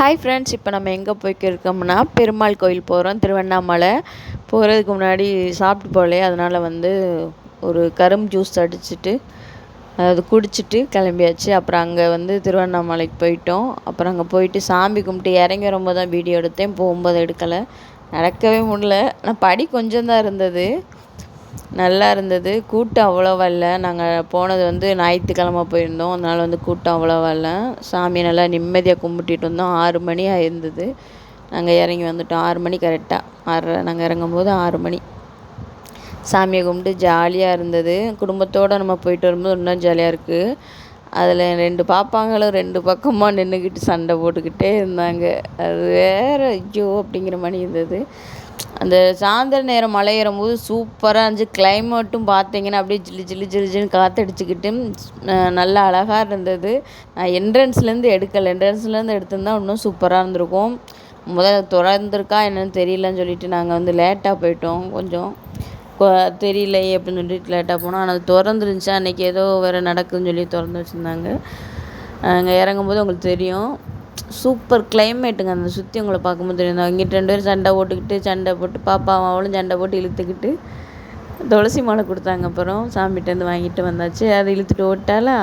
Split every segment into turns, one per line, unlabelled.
Hi friends இப்போ நம்ம எங்கே போய்க்கிருக்கோம்னா பெருமாள் கோயில் போகிறோம் திருவண்ணாமலை போகிறதுக்கு முன்னாடி சாப்பிட்டு போகலையே அதனால் வந்து ஒரு கரும்பு ஜூஸ் அடிச்சுட்டு அது குடிச்சிட்டு கிளம்பியாச்சு. அப்புறம் அங்கே வந்து திருவண்ணாமலைக்கு போயிட்டோம். அப்புறம் அங்கே போயிட்டு சாமி கும்பிட்டு இறங்கி வரும்போது தான் வீடியோ எடுத்தேன். போகும்போது எடுக்கலை. நடக்கவே முடியல. ஆனால் படி கொஞ்சம் தான் இருந்தது. நல்லா இருந்தது கூட்டம் அவ்வளோவா இல்லை நாங்கள் போனது வந்து ஞாயிற்றுக்கிழம போயிருந்தோம். அதனால் வந்து கூட்டம் அவ்வளோவா இல்லை சாமி நல்லா நிம்மதியாக கும்பிட்டுட்டு வந்தோம். ஆறு மணி ஆயிருந்தது. நாங்கள் இறங்கி வந்துட்டோம். ஆறு மணி கரெக்டாக ஆறு நாங்கள் இறங்கும்போது ஆறு மணி. சாமியை கும்பிட்டு ஜாலியாக இருந்தது. குடும்பத்தோடு நம்ம போயிட்டு வரும்போது இன்னும் ஜாலியாக இருக்குது அதில் ரெண்டு பாப்பாங்களும் ரெண்டு பக்கமாக நின்றுக்கிட்டு சண்டை போட்டுக்கிட்டே இருந்தாங்க. அது வேறு ஐயோ அப்படிங்கிற மாதிரி இருந்தது. அந்த சாயந்தர நேரம் மலை ஏறும்போது சூப்பராக இருந்துச்சு கிளைமேட்டும் பார்த்தீங்கன்னா அப்படியே ஜில்லு ஜில்லு ஜில்லு ஜில்லுன்னு காற்றடிச்சிக்கிட்டு நல்லா அழகாக இருந்தது. நான் என்ட்ரன்ஸ்லேருந்து எடுக்கலை. என்ட்ரன்ஸ்லேருந்து எடுத்திருந்தா இன்னும் சூப்பராக இருந்திருக்கும். முதல்ல திறந்துருக்கா என்னென்னு தெரியலன்னு சொல்லிட்டு நாங்கள் வந்து லேட்டாக போயிட்டோம். கொஞ்சம் தெரியலையே அப்படின்னு சொல்லிட்டு லேட்டாக போனோம். ஆனால் அது திறந்துருந்துச்சு அன்றைக்கி ஏதோ வேறு நடக்குதுன்னு சொல்லி திறந்து வச்சுருந்தாங்க. அங்கே இறங்கும்போது உங்களுக்கு தெரியும். சூப்பர் கிளைமேட்டுங்க அந்த சுற்றி உங்களை பார்க்கும்போது தெரியும். இங்கிட்டு ரெண்டு பேரும் சண்டை போட்டுக்கிட்டு சண்டை போட்டு பாப்பா அவளும் சண்டை போட்டு இழுத்துக்கிட்டு துளசி மாலை கொடுத்தாங்க. அப்புறம் சாமிகிட்டேருந்து வாங்கிட்டு வந்தாச்சு. அதை இழுத்துட்டு ஓட்டாலா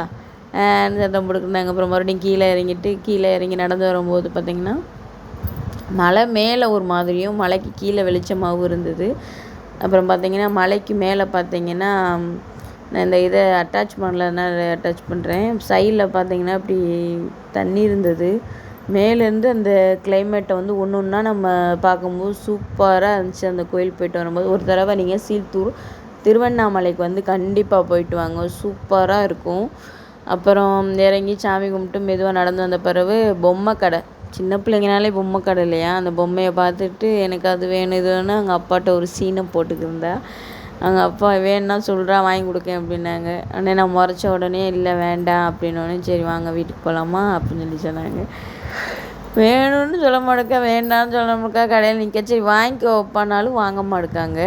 சண்டை போட்டுக்கிட்டாங்க. அப்புறம் மறுபடியும் கீழே இறங்கிட்டு கீழே இறங்கி நடந்து வரும்போது பார்த்திங்கன்னா மலை மேலே ஒரு மாதிரியும் மலைக்கு கீழே வெளிச்சமாகவும் இருந்தது. அப்புறம் பார்த்திங்கன்னா மலைக்கு மேலே பார்த்திங்கன்னா நான் இந்த இதை அட்டாச் பண்ணலன்னா அட்டாச் பண்ணுறேன் சைடில் பார்த்தீங்கன்னா இப்படி தண்ணி இருந்தது. மேலேருந்து அந்த கிளைமேட்டை வந்து ஒன்று ஒன்றா நம்ம பார்க்கும்போது சூப்பராக இருந்துச்சு. அந்த கோயில் போயிட்டு வரும்போது ஒரு தடவை நீங்கள் சீல்தூர் திருவண்ணாமலைக்கு வந்து கண்டிப்பாக போயிட்டு வாங்க. சூப்பராக இருக்கும். அப்புறம் இறங்கி சாமி கும்பிட்டு மெதுவாக நடந்து வந்த பிறகு பொம்மை கடை. சின்ன பிள்ளைங்கனாலே பொம்மை கடை இல்லையா? அந்த பொம்மையை பார்த்துட்டு எனக்கு அது வேணும் இது வேணும் எங்கள் அப்பாட்ட ஒரு சீனை போட்டுக்கிருந்தேன் அவங்க அப்பா வேணும்னா சொல்கிறா வாங்கி கொடுக்கேன் அப்படின்னாங்க. உடனே நான் முறைச்ச உடனே இல்லை வேண்டாம் அப்படின்னோடனே சரி வாங்க வீட்டுக்கு போகலாமா அப்படின்னு சொல்லி சொன்னாங்க. வேணும்னு சொல்ல மாட்டேக்கா வேண்டாம்னு சொல்ல மாட்டேக்கா கடையில் நிற்க சரி வாங்கிக்கோ வைப்பானாலும் வாங்க மாட்டேக்காங்க.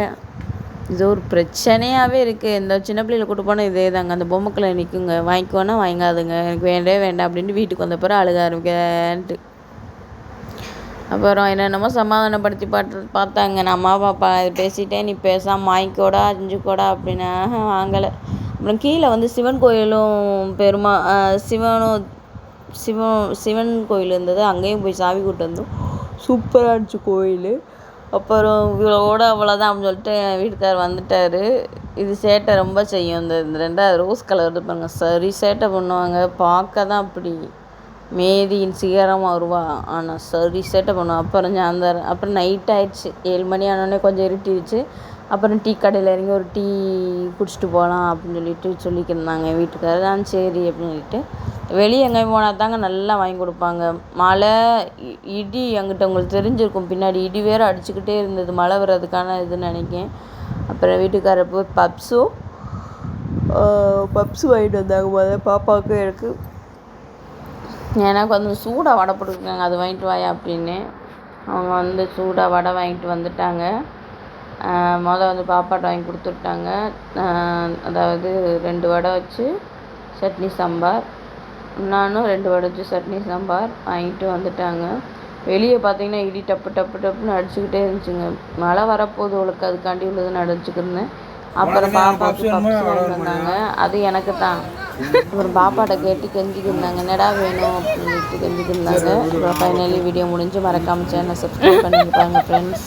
இது ஒரு பிரச்சனையாகவே இருக்குது இந்த சின்ன பிள்ளைகளை கூட்டு போனால் இதே தாங்க. அந்த பொம்மைக்குள்ளே நிற்குங்க வாங்கிக்கோன்னா வாங்காதுங்க. எனக்கு வேண்டவே வேண்டாம் அப்படின்ட்டு வீட்டுக்கு வந்த பிறகு அழுக ஆரம்பிக்கன்ட்டு அப்புறம் என்னென்னமோ சமாதானப்படுத்தி பார்த்து பார்த்தாங்க. நான் அம்மா பாப்பா இது பேசிட்டேன் நீ பேசாமல் வாங்கிக்கோடா அஞ்சுக்கோடா அப்படின்னு வாங்கலை. அப்புறம் கீழே வந்து சிவன் கோயிலும் பெருமா சிவனும் சிவன் சிவன் கோயில் இருந்தது. அங்கேயும் போய் சாமி கூட்டு வந்தோம். சூப்பராக இருந்துச்சு கோயில். அப்புறம் இவ்வளோட அவ்வளோதான் அப்படின்னு சொல்லிட்டு என் வீட்டுக்கார் வந்துட்டார். இது சேட்டை ரொம்ப செய்யும். இந்த இந்த ரெண்டாவது ரோஸ் கலர் இருப்பாங்க சரி சேட்டை பண்ணுவாங்க. பார்க்க தான் அப்படி. மேதியின் சிகரமாக வருவா. ஆனால் சரி சேட்டை பண்ணுவாள் அப்புறம் சாயந்தரம் அப்புறம் நைட் ஆயிடுச்சு. ஏழு மணி ஆனோடனே கொஞ்சம் இருட்டிடுச்சு. அப்புறம் டீ கடையில் இறங்கி ஒரு டீ குடிச்சிட்டு போகலாம் அப்படின்னு சொல்லிட்டு சொல்லிக்கிருந்தாங்க என் வீட்டுக்காரர். தான் சரி அப்படின்னு சொல்லிட்டு வெளியே எங்கேயும் போனால் தாங்க நல்லா வாங்கி கொடுப்பாங்க. மழை இடி அங்கிட்ட உங்களுக்கு தெரிஞ்சிருக்கும். பின்னாடி இடி வேறு அடிச்சுக்கிட்டே இருந்தது. மழை வர்றதுக்கான இதுன்னு நினைக்கேன் அப்புறம் வீட்டுக்காரர் போய் பப்ஸும் பப்ஸு வாங்கிட்டு வந்தாங்க. முதல்ல பாப்பாவுக்கும் எனக்கு. எனக்கு வந்து சூடாக வடை போட்டுருக்காங்க அது வாங்கிட்டு வாயா அப்படின்னு. அவங்க வந்து சூடாக வடை வாங்கிட்டு வந்துட்டாங்க. மொதல் வந்து பாப்பாட்ட வாங்கி கொடுத்துட்டாங்க. அதாவது ரெண்டு வடை வச்சு சட்னி சாம்பார். நானும் ரெண்டு வடை வச்சு சட்னி சாம்பார் வாங்கிட்டு வந்துட்டாங்க. வெளியே பார்த்தீங்கன்னா இடி டப்பு டப்பு டப்புன்னு அடிச்சுக்கிட்டே இருந்துச்சுங்க. மழை வரப்போகுது உனக்கு அதுக்காண்டி உள்ளதுன்னு அடிச்சுக்கிருந்தேன் அப்புறம் பாப்பாவுக்கு பப்ஸ் வந்தாங்க. அது எனக்கு தான் அப்புறம் பாப்பாட்ட கேட்டு கெஞ்சிக்கிருந்தாங்க என்னடா வேணும் அப்படின்னு சொல்லிட்டு கெஞ்சிக்கிருந்தாங்க அப்புறம் ஃபைனலி வீடியோ முடிஞ்சு மறக்காமல் சேனல் சப்ஸ்கிரைப் பண்ணிட்டு பாருங்கள் ஃப்ரெண்ட்ஸ்